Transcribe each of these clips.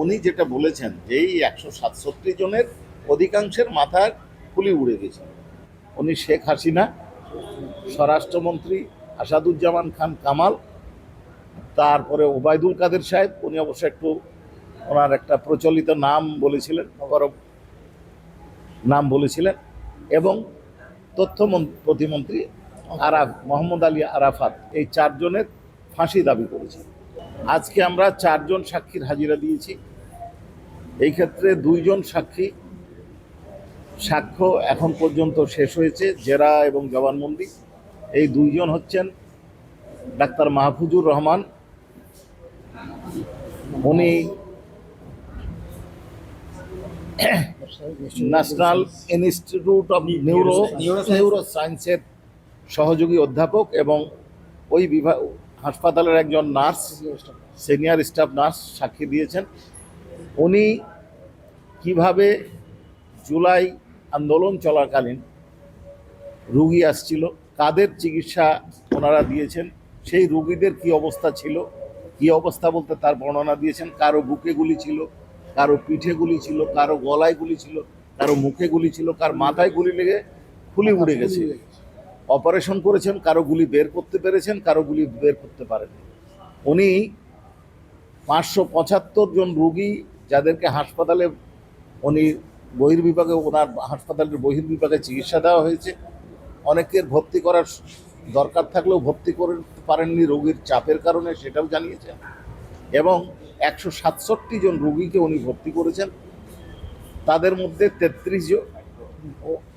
উনি যেটা বলেছেন যে এই একশো সাতষট্টি জনের অধিকাংশের মাথার খুলি উড়ে গেছে। উনি শেখ হাসিনা, স্বরাষ্ট্রমন্ত্রী আসাদুজ্জামান খান কামাল, তারপরে ওবায়দুল কাদের সাহেব, উনি অবশ্য একটু ওনার একটা প্রচলিত নাম বলেছিলেন বড় নাম বলেছিলেন, এবং তথ্য মন- প্রতিমন্ত্রী আরাফ মোহাম্মদ আলী আরাফাত, এই চারজনের ফাঁসি দাবি করেছে আজকে আমরা চারজন সাক্ষীর হাজিরা দিয়েছি। এই ক্ষেত্রে দুইজন সাক্ষী। সাক্ষ্য এখন পর্যন্ত শেষ হয়েছে, জেরা এবং জবানবন্দি। এই দুইজন হচ্ছেন ডাক্তার মাহফুজুর রহমান। উনি National Institute of Neuro Neuro সায়েন্সের সহযোগী অধ্যাপক এবং ওই বিভাগ হাসপাতালের একজন নার্স, সিনিয়র স্টাফ নার্স সাক্ষী দিয়েছেন। উনি কীভাবে জুলাই আন্দোলন চলাকালীন রুগী আসছিল, কাদের চিকিৎসা ওনারা দিয়েছেন, সেই রুগীদের কি অবস্থা ছিল, কি অবস্থা বলতে তার বর্ণনা দিয়েছেন, কারও বুকে গুলি ছিল, কারও পিঠে গুলি ছিল, কারও গলায় গুলি ছিল, কারও মুখে গুলি ছিল, কার মাথায় গুলি লেগে ফুলি উড়ে গেছে। অপারেশন করেছেন, কারও গুলি বের করতে পেরেছেন, কারও গুলি বের করতে পারেন উনি পাঁচশো পঁচাত্তর জন রুগী যাদেরকে হাসপাতালে উনি বহির্বিভাগে ওনার হাসপাতালের বহির্বিভাগে চিকিৎসা দেওয়া হয়েছে। অনেকের ভর্তি করার দরকার থাকলেও ভর্তি করতে পারেননি, রোগীর চাপের কারণে সেটাও জানিয়েছেন। এবং একশো সাতষট্টি জন রুগীকে উনি ভর্তি করেছেন। তাদের মধ্যে তেত্রিশ জন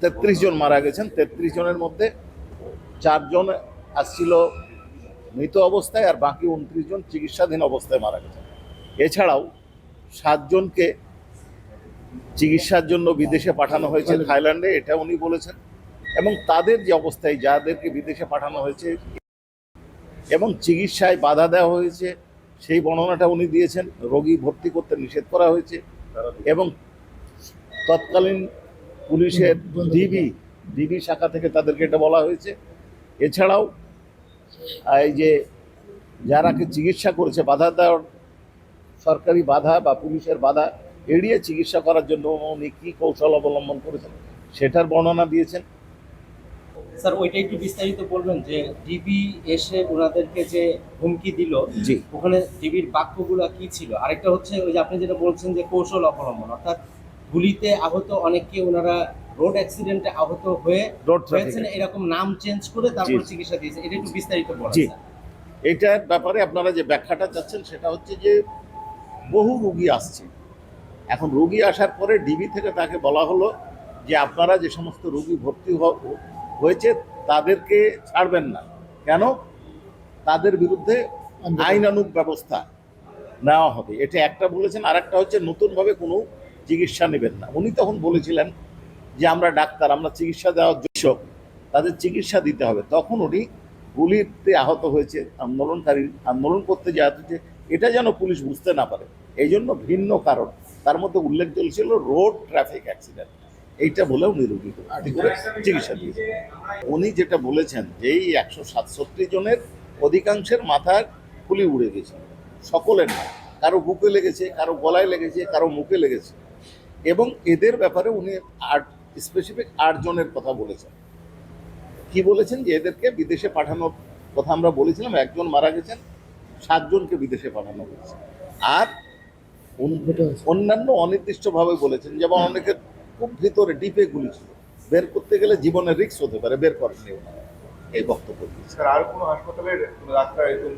তেত্রিশ জন মারা গেছেন। তেত্রিশ জনের মধ্যে চারজন আসছিল মৃত অবস্থায় আর বাকি উনত্রিশ জন চিকিৎসাধীন অবস্থায় মারা গেছেন। এছাড়াও সাতজনকে চিকিৎসার জন্য বিদেশে পাঠানো হয়েছে থাইল্যান্ডে এটা উনি বলেছেন। এবং তাদের যে অবস্থায় যাদেরকে বিদেশে পাঠানো হয়েছে এবং চিকিৎসায় বাধা দেওয়া হয়েছে সেই বর্ণনাটা উনি দিয়েছেন। রোগী ভর্তি করতে নিষেধ করা হয়েছে এবং তৎকালীন পুলিশের ডিবি ডিবি শাখা থেকে তাদেরকে এটা বলা হয়েছে। এছাড়াও এই যে যারাকে চিকিৎসা করেছে বাধা দেওয়ার সরকারি বাধা বা পুলিশের বাধা এড়িয়ে চিকিৎসা করার জন্য উনি কী কৌশল অবলম্বন করেছেন সেটার বর্ণনা দিয়েছেন। স্যার ওইটা একটু বিস্তারিত বলবেন যে ডিবি এসে ওনাদেরকে যে হুমকি দিল জি। ওখানে ডিবির বাক্যগুলো কি ছিল? আরেকটা হচ্ছে ওই যে আপনি যেটা বলছেন যে কৌশল অবলম্বন অর্থাৎ গুলিতে আহত অনেককে ওনারা রোড অ্যাক্সিডেন্টে আহত হয়ে রোড হয়েছেন এরকম নাম চেঞ্জ করে তারপর চিকিৎসা দিয়েছে এটা একটু বিস্তারিত বলেন জি। এইটার ব্যাপারে আপনারা যে ব্যাখ্যাটা চাচ্ছেন সেটা হচ্ছে যে বহু রুগী আসছে। এখন রুগী আসার পরে ডিবি থেকে তাকে বলা হলো যে, আপনারা যে সমস্ত রুগী ভর্তি হয়েছে তাদেরকে ছাড়বেন না। কেন? তাদের বিরুদ্ধে আইনানুগ ব্যবস্থা নেওয়া হবে। এটা একটা বলেছেন আর একটা হচ্ছে নতুনভাবে কোনো চিকিৎসা নেবেন না। উনি তখন বলেছিলেন যে, আমরা ডাক্তার, আমরা চিকিৎসা দেওয়ার যোগ্য তাদের চিকিৎসা দিতে হবে। তখন উনি গুলিতে আহত হয়েছে, আন্দোলনকারী, আন্দোলন করতে যে এটা যেন পুলিশ বুঝতে না পারে। এই জন্য ভিন্ন কারণ। তার মধ্যে উল্লেখ চলছিল রোড ট্রাফিক অ্যাক্সিডেন্ট। এইটা বলে উনি করে চিকিৎসা দিয়েছেন উনি যেটা বলেছেন যে এই একশো সাতষট্টি জনের অধিকাংশের মাথার খুলি উড়ে গেছে। সকলের না কারও বুকে লেগেছে কারও গলায় লেগেছে কারও মুখে লেগেছে। এবং এদের ব্যাপারে উনি আট স্পেসিফিক আট জনের কথা বলেছেন। কি বলেছেন যে এদেরকে বিদেশে পাঠানোর কথা আমরা বলেছিলাম একজন মারা গেছেন সাতজনকে বিদেশে পাঠানো হয়েছে। আর অন্যান্য অনির্দিষ্টভাবে বলেছেন যেমন অনেকের খুব ভিতরে ডিপে গুলি ছিল। বের করতে গেলে জীবনের রিস্ক হতে পারে বের করেননি ওনারা এই বক্তব্য স্যার আর কোনো হাসপাতালের ডাক্তার এরকম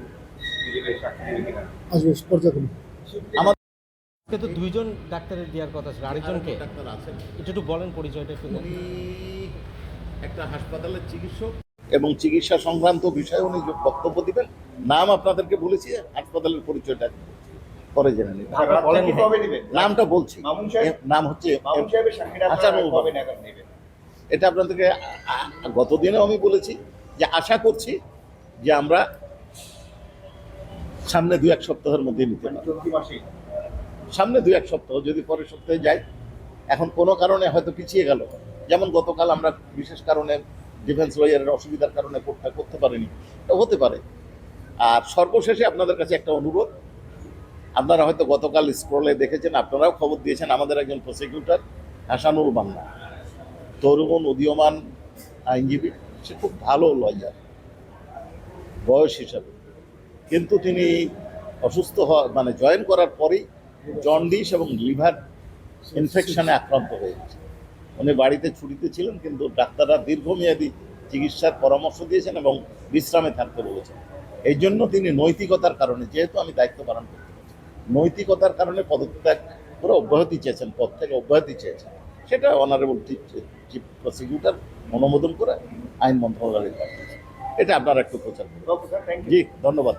আজকে তো দুইজন ডাক্তারের দেওয়ার কথা ছিল আরেকজনকে? ডাক্তার আছেন। একটু একটু বলেন পরিচয়টা একটু একটা হাসপাতালের চিকিৎসক। এবং চিকিৎসা সংক্রান্ত বিষয়ে উনি বক্তব্য দিবেন নাম আপনাদেরকে বলেছি হাসপাতালের পরিচয়টা পরে জেনে নেবেন হ্যাঁ। নামটা বলছি। নাম হচ্ছে আচ্ছা, এটা আপনাদেরকে আ- আমি বলেছি যে আশা করছি যে আমরা সামনে দু এক সপ্তাহের মধ্যে নিতে মাসে? সামনে দু এক সপ্তাহ যদি পরের সপ্তাহে যাই এখন কোনো কারণে হয়তো পিছিয়ে গেল। যেমন গতকাল আমরা বিশেষ কারণে ডিফেন্স লয়ারের অসুবিধার কারণে কোর্টটা করতে পারিনি। এটা হতে পারে। আর সর্বশেষে আপনাদের কাছে একটা অনুরোধ। আপনারা হয়তো গতকাল স্ক্রলে দেখেছেন, আপনারাও খবর দিয়েছেন, আমাদের একজন প্রসিকিউটর হাসানুর বান্না তরুণ উদীয়মান আইনজীবী, সে খুব ভালো লয়ার বয়স হিসাবে। কিন্তু তিনি অসুস্থ হওয়া মানে জয়েন করার পরেই জন্ডিস এবং লিভার ইনফেকশনে আক্রান্ত হয়েছে। উনি বাড়িতে ছুটিতে ছিলেন কিন্তু ডাক্তাররা দীর্ঘমেয়াদী চিকিৎসার পরামর্শ দিয়েছেন এবং বিশ্রামে থাকতে বলেছেন। এই জন্য তিনি নৈতিকতার কারণে যেহেতু আমি দায়িত্ব পালন করতে নৈতিকতার কারণে পদত্যাগ করে অব্যাহতি চেয়েছেন পদ থেকে অব্যাহতি চেয়েছেন। সেটা অনারেবল চিফ প্রসিকিউটর অনুমোদন করে আইন মন্ত্রণালয়ের এটা আপনারা একটু প্রচার করুন। জি ধন্যবাদ।